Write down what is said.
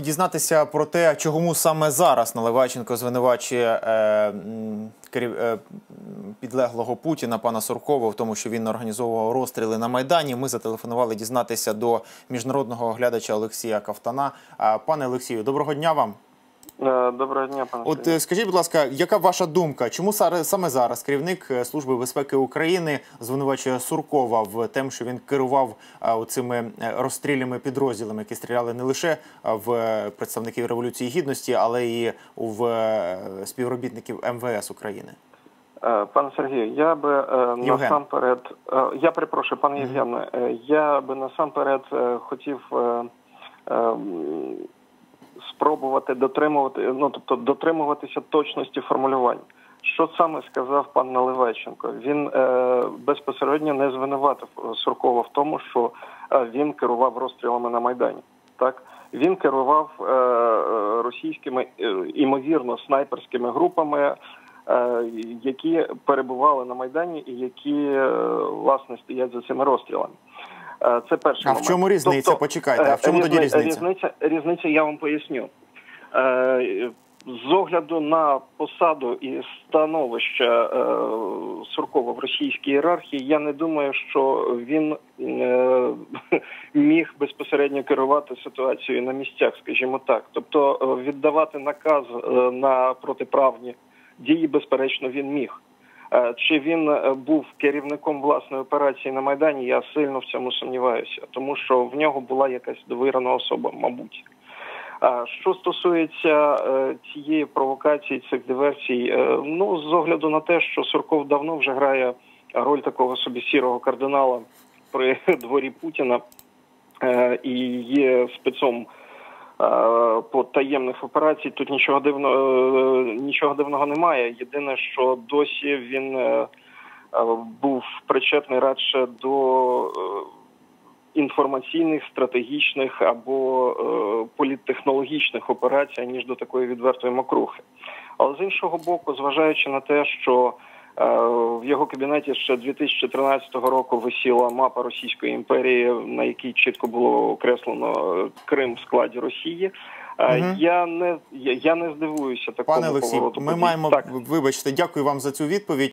і дізнатися про те, чому саме зараз Наливайченко звинувачує е, е, підлеглого Путіна пана Суркова в тому, що він організовував розстріли на майдані. Ми зателефонували дізнатися до міжнародного оглядача Олексія Кавтана. Пане Олексію, доброго дня вам. Е, Доброго дня, пане От е, скажіть, будь ласка, яка ваша думка? Чому саме зараз керівник е, Служби безпеки України звинувачує Суркова в тем, що він керував оцими е, підрозділами, які стріляли не лише в представників революції гідності, але і в співробітників МВС України? Пане Сергію, я би е, насамперед, я перепрошую, пане Євгене, я би насамперед хотів спробувати дотримувати, ну тобто дотримуватися точності формулювань. Що саме сказав пан Наливайченко? Він е, безпосередньо не звинуватив Суркова в тому, що е, він керував розстрілами на майдані. Так він керував е, е, російськими е, імовірно снайперськими групами, е, які перебували на майдані і які е, власне стоять за цими розстрілами. Е, Це перший А в чому різниця? Почекайте, а в чому е, тоді різниця? Різниця, різниця я вам поясню. Е, З огляду на посаду і становище е, Суркова в російській ієрархії, я не думаю, що він е, міг безпосередньо керувати ситуацією на місцях, скажімо так. Тобто е, віддавати наказ е, на протиправні дії, безперечно, він міг. Е, Чи він е, був керівником власної операції на майдані? Я сильно в цьому сумніваюся, тому що в нього була якась довірена особа, мабуть. Що стосується е, цієї провокації, цих диверсій, е, ну з огляду на те, що Сурков давно вже грає роль такого собі сірого кардинала при дворі Путіна е, і є спецом е, по таємних операцій, тут нічого дивного е, нічого дивного немає. Єдине, що досі він е, е, був причетний радше до. е, інформаційних, стратегічних або е, політтехнологічних операцій, ніж до такої відвертої макрухи. Але з іншого боку, зважаючи на те, що е, в його кабінеті ще 2013 року висіла мапа Російської імперії, на якій чітко було окреслено е, Крим в складі Росії. Угу. Я не я, я не здивуюся такому Пане Олексій, повороту. ми маємо так. вибачте, дякую вам за цю відповідь.